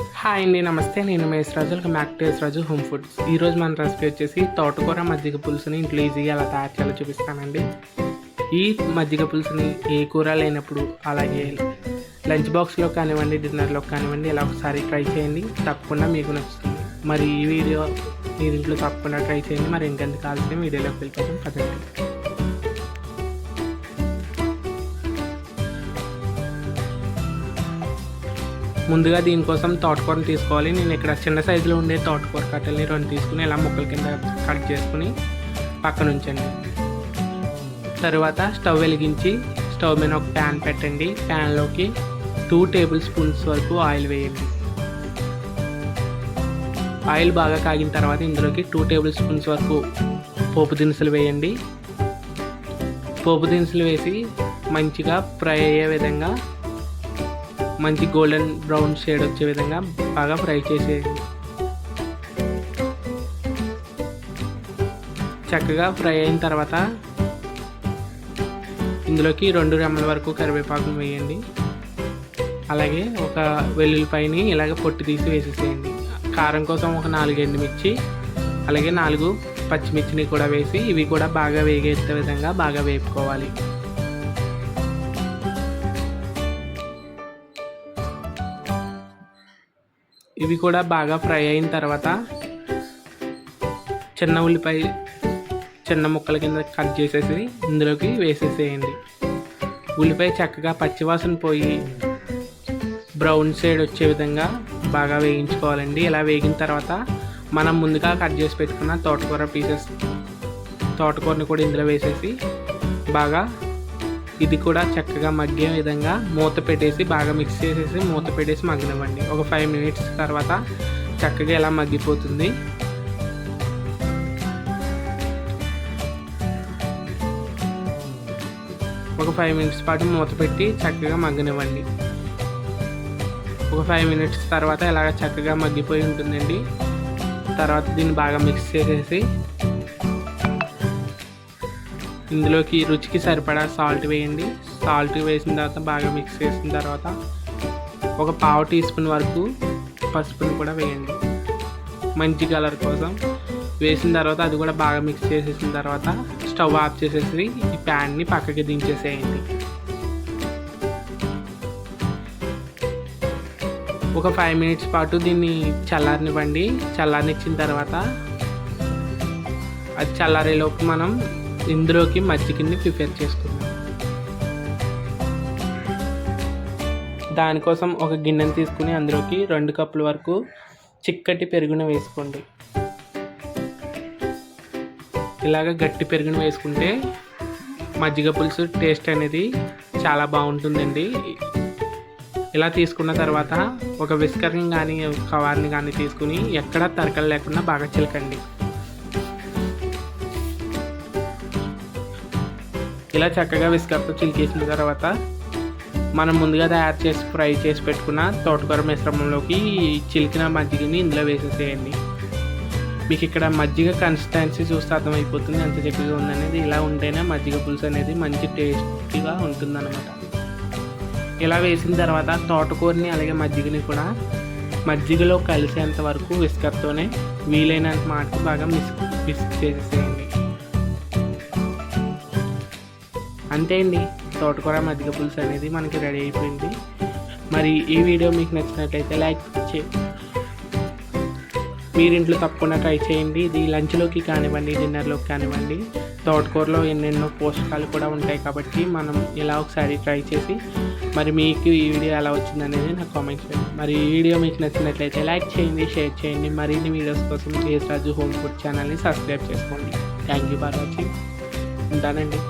Hi అండి నమస్తే. నేను మేసరాజు ఒక మ్యాక్టేస్ రాజు హోమ్ ఫుడ్స్. ఈరోజు మన రెసిపీ వచ్చేసి తోటకూర మజ్జిగ పులుసుని ఇంట్లో ఈజీగా ఎలా తయారు చేయాలో చూపిస్తానండి. ఈ మజ్జిగ పులుసుని ఏ కూర లేనప్పుడు అలాగే లంచ్ బాక్స్లో కానివ్వండి డిన్నర్లో కానివ్వండి ఇలా ఒకసారి ట్రై చేయండి. తప్పకుండా మీకు నచ్చుతుంది. మరి ఈ వీడియో మీరు ఇంట్లో తప్పకుండా ట్రై చేయండి. మరి ఇంకెందుకు కావాల్సిన వీడియోలోకి వెళ్ళిపోతాం పదండి. ముందుగా దీనికోసం తోటకూరని తీసుకోవాలి. నేను ఇక్కడ చిన్న సైజులో ఉండే తోటకూర కట్టెల్ని రెండు తీసుకుని ఇలా ముక్కల కింద కట్ చేసుకుని పక్కన ఉంచండి. తరువాత స్టవ్ వెలిగించి స్టవ్ మీద ఒక ప్యాన్ పెట్టండి. ప్యాన్లోకి టూ టేబుల్ స్పూన్స్ వరకు ఆయిల్ వేయండి. ఆయిల్ బాగా కాగిన తర్వాత ఇందులోకి టూ టేబుల్ స్పూన్స్ వరకు పోపు దినుసులు వేయండి. పోపు దినుసులు వేసి మంచిగా ఫ్రై అయ్యే విధంగా మంచి గోల్డెన్ బ్రౌన్ షేడ్ వచ్చే విధంగా బాగా ఫ్రై చేసేయండి చక్కగా ఫ్రై అయిన తర్వాత ఇందులోకి రెండు రెమ్మల వరకు కరివేపాకు వేయండి. అలాగే ఒక వెల్లుల్లిపాయని ఇలాగ పొట్టు తీసి వేసేసేయండి. కారం కోసం ఒక నాలుగు ఎండుమిర్చి అలాగే నాలుగు పచ్చిమిర్చిని కూడా వేసి ఇవి కూడా బాగా వేగేసే విధంగా బాగా వేపుకోవాలి. ఇవి కూడా బాగా ఫ్రై అయిన తర్వాత చిన్న ఉల్లిపాయ చిన్న ముక్కల కింద కట్ చేసేసి ఇందులోకి వేసేసేయండి. ఉల్లిపాయ చక్కగా పచ్చివాసన పోయి బ్రౌన్ షేడ్ వచ్చే విధంగా బాగా వేయించుకోవాలండి. ఇలా వేగిన తర్వాత మనం ముందుగా కట్ చేసి పెట్టుకున్న తోటకూర పీసెస్ తోటకూరని కూడా ఇందులో వేసేసి బాగా ఇది కూడా చక్కగా మగ్గే విధంగా మూత పెట్టేసి బాగా మిక్స్ చేసేసి మూత పెట్టేసి మగ్గనివ్వండి. ఒక ఫైవ్ మినిట్స్ తర్వాత చక్కగా ఇలా మగ్గిపోతుంది. ఒక ఫైవ్ మినిట్స్ పాటు మూత పెట్టి చక్కగా మగ్గనివ్వండి. ఒక ఫైవ్ మినిట్స్ తర్వాత ఇలాగ చక్కగా మగ్గిపోయి ఉంటుందండి. తర్వాత దీన్ని బాగా మిక్స్ చేసేసి ఇందులోకి రుచికి సరిపడా సాల్ట్ వేయండి. సాల్ట్ వేసిన తర్వాత బాగా మిక్స్ చేసిన తర్వాత ఒక పావు టీ స్పూన్ వరకు పసుపుని కూడా వేయండి. మంచి కలర్ కోసం. వేసిన తర్వాత అది కూడా బాగా మిక్స్ చేసేసిన తర్వాత స్టవ్ ఆఫ్ చేసేసి ఈ ప్యాన్ని పక్కకి దించేసేయండి. ఒక ఫైవ్ మినిట్స్ పాటు దీన్ని చల్లారనివ్వండి. చల్లారనిచ్చిన తర్వాత అది చల్లారేలోపు మనం ఇందులోకి మజ్జిగని ప్రిపేర్ చేసుకుందాం. దానికోసం ఒక గిన్నెను తీసుకుని అందులోకి రెండు కప్పుల వరకు చిక్కటి పెరుగును వేసుకోండి. ఇలాగ గట్టి పెరుగును వేసుకుంటే మజ్జిగ పులుసు టేస్ట్ అనేది చాలా బాగుంటుందండి. ఇలా తీసుకున్న తర్వాత ఒక విస్కర్ని కానీ కవర్ని కానీ తీసుకుని ఎక్కడ తరకలు లేకుండా బాగా చిలకండి. ఇలా చక్కగా విస్కర్తో చిలికేసిన తర్వాత మనం ముందుగా తయారు చేసి ఫ్రై చేసి పెట్టుకున్న తోటకూర మిశ్రమంలోకి చిలికిన మజ్జిగని ఇందులో వేసేసేయండి. మీకు ఇక్కడ మజ్జిగ కన్సిస్టెన్సీ చూస్తే అర్థమైపోతుంది ఎంత చక్కగా ఉందనేది. ఇలా ఉంటేనే మజ్జిగ పులుసు అనేది మంచి టేస్టీగా ఉంటుందన్నమాట. ఇలా వేసిన తర్వాత తోటకూరని అలాగే మజ్జిగని కూడా మజ్జిగలో కలిసేంత వరకు విస్కర్తోనే వీలైనంత మాట బాగా మిస్ మిక్స్ చేసేసేయండి. అంతే అండి. తోటకూర మజ్జిగ పులుసు అనేది మనకి రెడీ అయిపోయింది. మరి ఈ వీడియో మీకు నచ్చినట్లయితే లైక్ చే మీరు ఇంట్లో తప్పకుండా ట్రై చేయండి. ఇది లంచ్లోకి కానివ్వండి డిన్నర్లోకి కానివ్వండి. తోటకూరలో ఎన్నెన్నో పోషకాలు కూడా ఉంటాయి కాబట్టి మనం ఇలా ఒకసారి ట్రై చేసి మరి మీకు ఈ వీడియో ఎలా వచ్చిందనేది నాకు కామెంట్ చేయండి. మరి ఈ వీడియో మీకు నచ్చినట్లయితే లైక్ చేయండి షేర్ చేయండి. మరిన్ని వీడియోస్ కోసం రాజు హోమ్ ఫుడ్ ఛానల్ని సబ్స్క్రైబ్ చేసుకోండి. Thank you for watching. ఉంటానండి.